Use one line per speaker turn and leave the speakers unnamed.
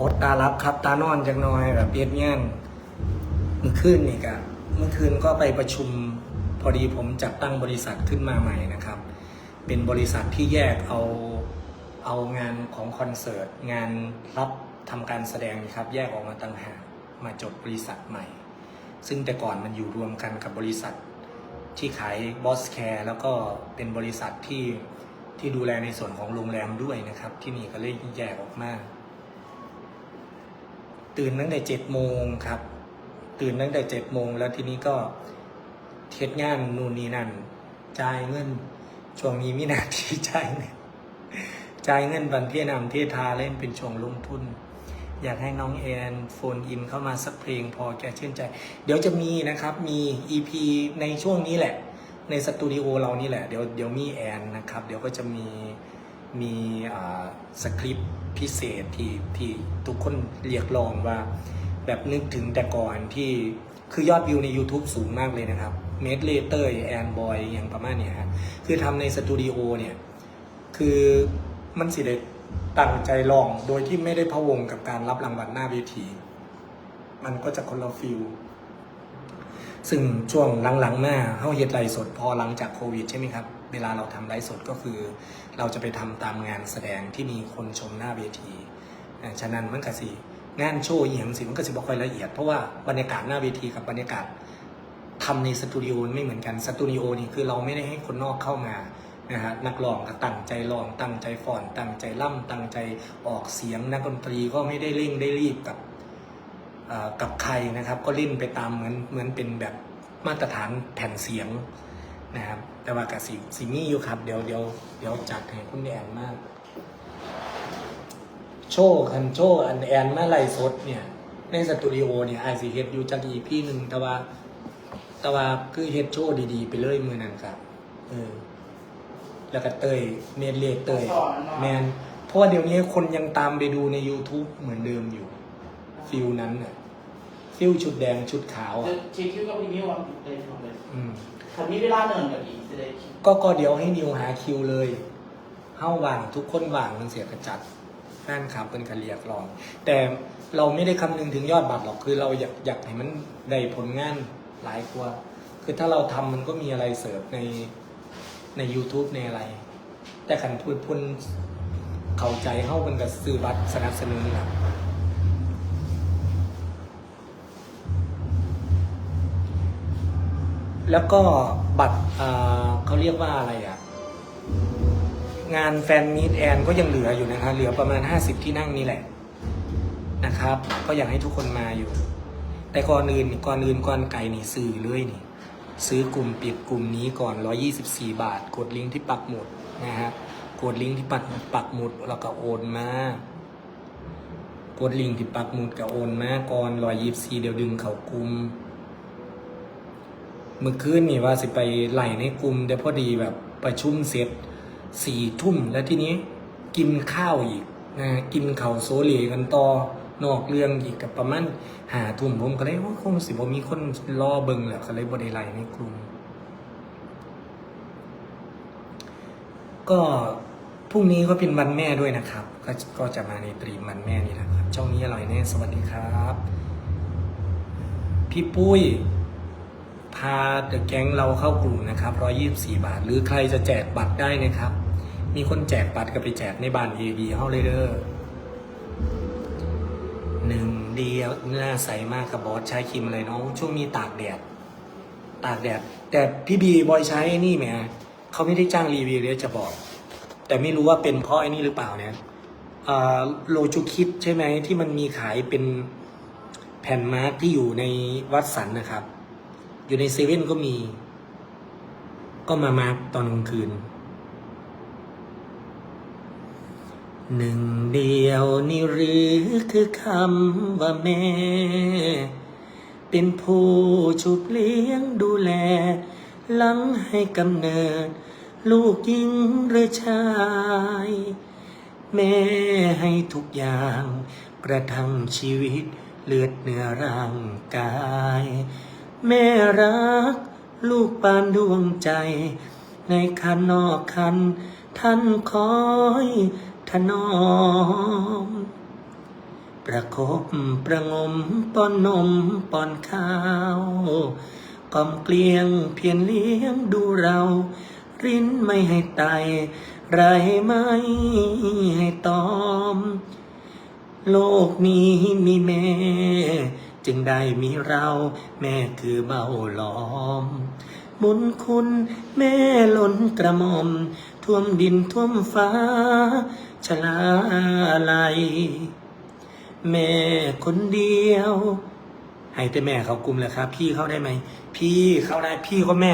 อดตารับครับตานอนจังน้อยแบบเปียดงานเมื่อคืนนี่กะเมื่อคืนก็ไปประชุมพอดีผมจัดตั้งบริษัทขึ้นมาใหม่นะครับ เป็นบริษัทที่แยกเอาเอางานของคอนเสิร์ตงานรับทำการแสดงนะครับ แยกออกมาต่างหากมาจดบริษัทใหม่ ซึ่งแต่ก่อนมันอยู่รวมกันกับบริษัทที่ขายบอสแคร์แล้วก็เป็นบริษัทที่ที่ดูแลในส่วนของโรงแรมด้วยนะครับ ที่นี่ก็เลยแยกออกมา ตื่นตั้งแต่เจ็ดโมงครับ ตื่นตั้งแต่เจ็ดโมงแล้วทีนี้ก็เทศงานนู่นนี่นั่นจ่ายเงินช่วงนี้มีหนาที่จ่ายเงินจ่ายเงินบันเทียนำเททาเล่นเป็นช่วงลงทุน อยากให้น้องแอนโฟนอินเข้ามาสักเพลงพอแกชื่นใจ เดี๋ยวจะมีนะครับมี EP ในช่วงนี้แหละ ในสตูดิโอเรานี่แหละ เดี๋ยวเดี๋ยวมีแอนนะครับ เดี๋ยวก็จะมี มีสคริปต์พิเศษที่ที่ทุกคนเรียกร้องว่า แบบนึกถึงแต่ก่อนที่คือยอดวิวใน YouTube สูงมากเลยนะครับเมดเลเตอร์แอนบอยอย่างประมาณเนี้ยครับคือทำในสตูดิโอเนี่ยคือมันสิได้ตั้งใจลองโดยที่ไม่ได้พะวงกับการรับรางวัลหน้าเวที มันก็จะคนละฟิล ซึ่งช่วงหลังๆมาเข้าเฮ็ดไลฟ์สดพอหลังจากโควิดใช่ไหมครับ เวลาเราทำไลฟ์สดก็คือ เราจะไปทำตามงานแสดงที่มีคนชมหน้าเวทีฉะนั้นมันก็สิงานโชว์อหย่างสิมันก็สิบ่ค่อยละเอียดเพราะว่าบรรยากาศหน้าเวทีกับบรรยากาศทำในสตูดิโอไม่เหมือนกันสตูดิโอนี่คือเราไม่ได้ให้คนนอกเข้ามานะฮะนักร้องก็ตั้งใจร้องตั้งใจฟอนตั้งใจล่ำตั้งใจออกเสียงนักดนตรีก็ไม่ได้เร่งได้รีบกับ กับใครนะครับ ก็เล่นไปตามเหมือนเหมือนเป็นแบบมาตรฐานแผ่นเสียงนะครับ แต่ว่ากับสีสีมีอยู่ครับ เดี๋ยวเดี๋ยวเดี๋ยวจัดให้คุณแอนมาก โชว์คันโชว์อันแอนมาไล่สดเนี่ย ในสตูดิโอเนี่ยไอซีเฮ็ดอยู่จักอีพี่หนึ่งแต่ว่าแต่ว่าคือเฮ็ดโชว์ดีๆ ไปเลยมือนั้นครับเออแล้วก็เตยเมนเลกเตยแมนเพราะว่าเดี๋ยวนี้คนยังตามไปดูใน YouTube เหมือนเดิมอยู่ ฟิลนั้นน่ะฟิลชุดแดงชุดขาว
จะ
อะ
เช็คคิวกับพี่มิววันเลยทำเลย
อืม
ถ้ามีเวลาเนินกับอีกจะได้คิว
ก็ก็เดี๋ยวให้นิวหาคิวเลยเฮ้าว่างทุกคนว่างมันเสียกระจัดแฟนคลับเป็นกันเรียกร้อง แต่เราไม่ได้คำนึงถึงยอดบัตรหรอกคือเราอยากอยากให้มันได้ผลงานหลายกว่า คือถ้าเราทำมันก็มีอะไรเสิร์ฟในใน YouTube ในอะไร แต่ขันพูดพุ่นเข้าใจเข้ามันกับซื้อบัตรสนับสนุนนะ แล้วก็บัตรเขาเรียกว่าอะไรอะงานแฟนมีตแอนก็ยังเหลืออยู่นะคะเหลือประมาณ 50 ที่นั่งนี่แหละนะครับ ก็อยากให้ทุกคนมาอยู่ แต่ก่อนอื่นก่อนอื่นก่อนไก่นี่ซื้อเลยนี่ ซื้อกลุ่มปิดกลุ่มนี้ก่อน 124 บาท กดลิงก์ที่ปักหมุดนะฮะกดลิงก์ที่ปักปักหมุดแล้วก็โอนมากดลิงก์ที่ปักหมุดกับโอนมาก่อน124เดี๋ยวดึงเขากลุ่ม มื่อคืนนี่ว่าสิไปไหลในกลุ่มแต่พอดีแบบประชุมเสร็จสี่ทุ่มแล้วทีนี้กินข้าวอีกนะกินข้าวโซเลกันต่อนอกเรื่องอีกกับประมาณหาทุ่มผมก็เลยว่าคงสิบ่มีคนรอเบิงแหละก็เลยบ่ได้ไหลในกลุ่มก็พรุ่งนี้ก็เป็นวันแม่ด้วยนะครับ ก็ก็จะมาในตรีมวันแม่นี่แหละครับช่องนี้อร่อยแน่สวัสดีครับ พี่ปุ้ย พาเดอะแก๊งเราเข้ากลุ่มนะครับ124 บาท หรือใครจะแจกบัตรได้นะครับ มีคนแจกบัตรก็ไปแจกในบ้าน AB เฮาเลยเด้อหนึ่งเดียวหน้าใสมากกับบอสใช้ครีมอะไรน้อง ช่วงนี้ตากแดด ตากแดด แต่พี่บีบอยใช้ไอ้นี่แหมเขาไม่ได้จ้างรีวิวเลยจะบอก แต่ไม่รู้ว่าเป็นเพราะไอ้นี่หรือเปล่าเนี่ยโลจูคิดใช่ไหมที่มันมีขายเป็นแผ่นมาร์กที่อยู่ในวัดสันนะครับ อยู่ในเซเว่นก็มี ก็มามาร์กตอนกลางคืน หนึ่งเดียวนี่หรือคือคำว่าแม่ เป็นผู้ชุบเลี้ยงดูแลหลังให้กำเนิด ลูกหญิงหรือชาย แม่ให้ทุกอย่าง กระทั่งชีวิตเลือดเนื้อร่างกาย แม่รัก ลูกปานดวงใจ ในคันนอกคัน ท่านคอยถนอม ประคบประงมป้อนนมป้อนข้าวกล่อมเกลี้ยงเพียรเลี้ยงดูเรา ริ้นไม่ให้ไตไรไม่ให้ตอม โลกนี้มีแม่ จึงได้มีเรา แม่คือเบาหลอม บุญคุณแม่ล้นกระหม่อม ท่วมดินท่วมฟ้า ชลาลัยแม่คนเดียว ให้แต่แม่เขากลุ่มเลยครับ พี่เข้าได้ไหม พี่เข้าได้พี่ก็แม่